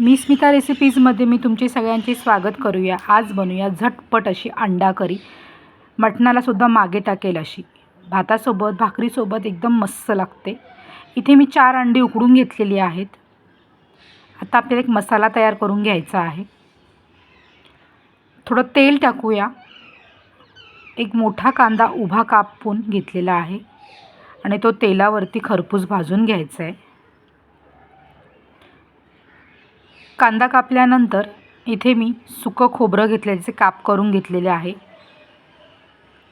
मी स्मिता रेसिपीजमध्ये मी तुमचे सगळ्यांचे स्वागत करूया. आज बनवूया झटपट अशी अंडा करी. मटणालासुद्धा मागे टाकेल अशी. भातासोबत भाकरीसोबत एकदम मस्त लागते. इथे मी चार अंडी उकडून घेतलेली आहेत. आता आपल्याला एक मसाला तयार करून घ्यायचा आहे. थोडं तेल टाकूया. एक मोठा कांदा उभा कापून घेतलेला आहे. आणि तो तेलावरती खरपूस भाजून घ्यायचा आहे. कांदा कापल्यानंतर इथे मी सुकं खोबरं घेतल्याचे काप करून घेतलेले आहे.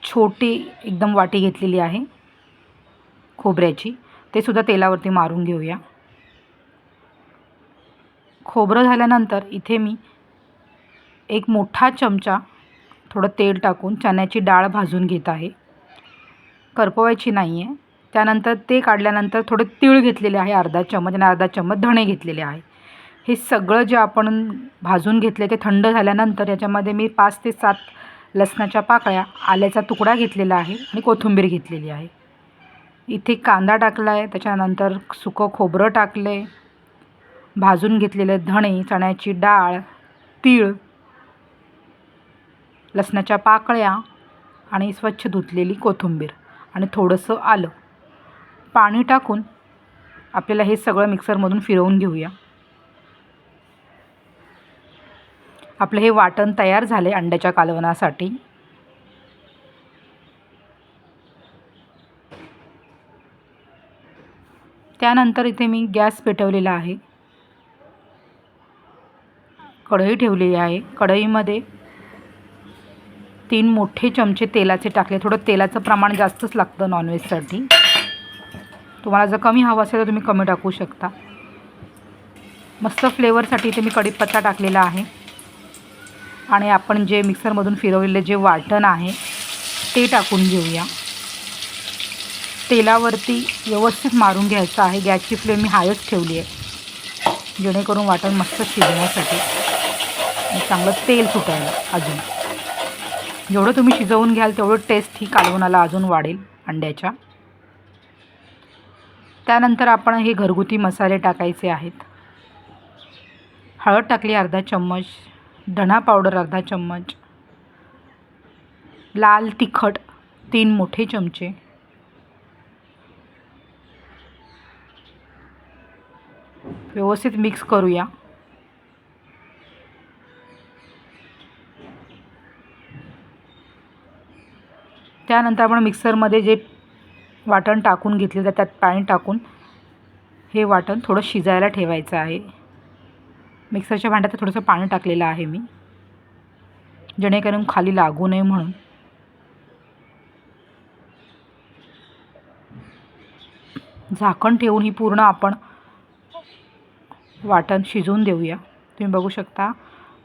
छोटी एकदम वाटी घेतलेली आहे खोबऱ्याची. ते सुद्धा तेलावरती मारून घेऊया. खोबरं झाल्यानंतर इथे मी एक मोठा चमचा थोडं तेल टाकून चण्याची डाळ भाजून घेत आहे. करपवायची नाही आहे त्यानंतर ते काढल्यानंतर थोडे तीळ घेतलेले आहे अर्धा चम्मच आणि अर्धा चम्मच धणे घेतलेले आहे. हे सगळं जे आपण भाजून घेतले ते थंड झाल्यानंतर याच्यामध्ये मी पाच ते सात लसणाच्या पाकळ्या आल्याचा तुकडा घेतलेला आहे आणि कोथिंबीर घेतलेली आहे. इथे कांदा टाकला आहे त्याच्यानंतर सुकं खोबरं टाकले भाजून घेतलेले धणे चण्याची डाळ तीळ लसणाच्या पाकळ्या आणि स्वच्छ धुतलेली कोथिंबीर आणि थोडंसं आलं. पाणी टाकून आपल्याला हे सगळं मिक्सरमधून फिरवून घेऊया. आपलं हे वाटण तयार झाले अंड्याच्या कालवणासाठी. त्यानंतर इथे मी गॅस पेटवलेला आहे. कढई ठेवलेली आहे. कढईमध्ये तीन मोठे चमचे तेलाचे टाकले. थोडं तेलाचं प्रमाण जास्तच लागतं नॉनव्हेजसाठी तुम्हाला जर कमी हवं असेल तर तुम्ही कमी टाकू शकता. मस्त फ्लेवरसाठी इथे मी कढीपत्ता टाकलेला आहे. आणि आपण जे मिक्सरमधून फिरवलेले जे वाटण आहे ते टाकून घेऊया. तेलावरती व्यवस्थित मारून घ्यायचं आहे. गॅसची फ्लेम मी हायच ठेवली आहे जेणेकरून वाटण मस्त शिजण्यासाठी. आणि चांगलं तेल सुटायला अजून. जेवढं तुम्ही शिजवून घ्याल तेवढं टेस्ट ही कालवणाला अजून वाढेल अंड्याच्या. त्यानंतर आपण हे घरगुती मसाले टाकायचे आहेत. हळद टाकली अर्धा चम्मच. धणा पावडर अर्धा चम्मच. लाल तिखट तीन मोठे चमचे. व्यवस्थित मिक्स करूया. त्यानंतर आपण मिक्सरमध्ये जे वाटण टाकून घेतलेलं त्यात पाणी टाकून हे वाटण थोडं शिजायला ठेवायचं आहे. मिक्सरच्या भांड्यात थोडंसं पाणी टाकलेलं आहे मी. जेणेकरून खाली लागू नये म्हणून. झाकण ठेवून ही पूर्ण आपण वाटण शिजवून देऊया. तुम्ही बघू शकता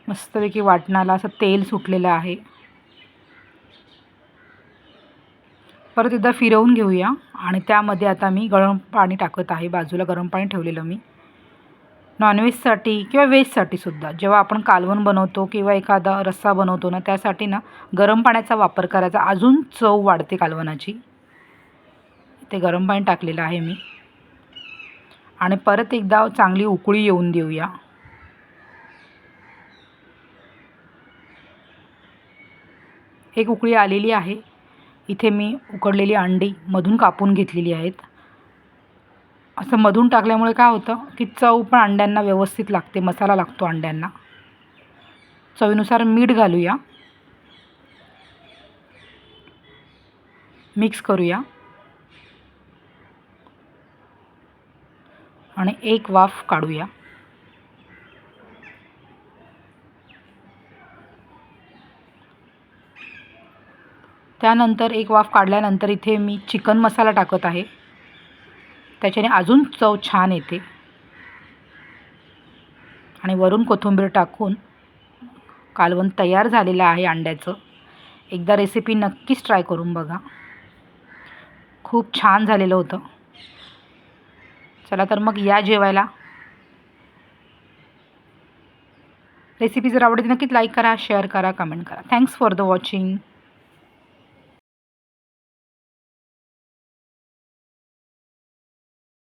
मस्तपैकी वाटणाला असं तेल सुटलेलं आहे. परत एकदा फिरवून घेऊया आणि त्यामध्ये आता मी गरम पाणी टाकत आहे बाजूला गरम पाणी ठेवलेलं मी. नॉनव्हेजसाठी किंवा व्हेजसाठी सुद्धा. जेव्हा आपण कालवण बनवतो किंवा एखादा रस्सा बनवतो ना त्यासाठी ना गरम पाण्याचा वापर करायचा. अजून चव वाढते कालवणाची. ते गरम पाणी टाकलेलं आहे मी. आणि परत एकदा चांगली उकळी येऊन देऊया. एक उकळी आलेली आहे. इथे मी उकडलेली अंडी मधून कापून घेतलेली आहेत. असं मधून टाकल्यामुळे काय होतं की चव पण अंड्यांना व्यवस्थित लागते मसाला लागतो अंड्यांना. चवीनुसार मीठ घालूया. मिक्स करूया. आणि एक वाफ काढूया. त्यानंतर एक वाफ काढल्यानंतर इथे मी चिकन मसाला टाकत आहे. त्याच्याने अजून चव छान येते. आणि वरून कोथिंबीर टाकून कालवण तयार झालेलं आहे अंड्याचं. एकदा रेसिपी नक्कीच ट्राय करून बघा. खूप छान झालेलं होतं. चला तर मग या जेवायला. रेसिपी जर आवडते नक्कीच लाईक करा शेअर करा कमेंट करा. Thanks for the watching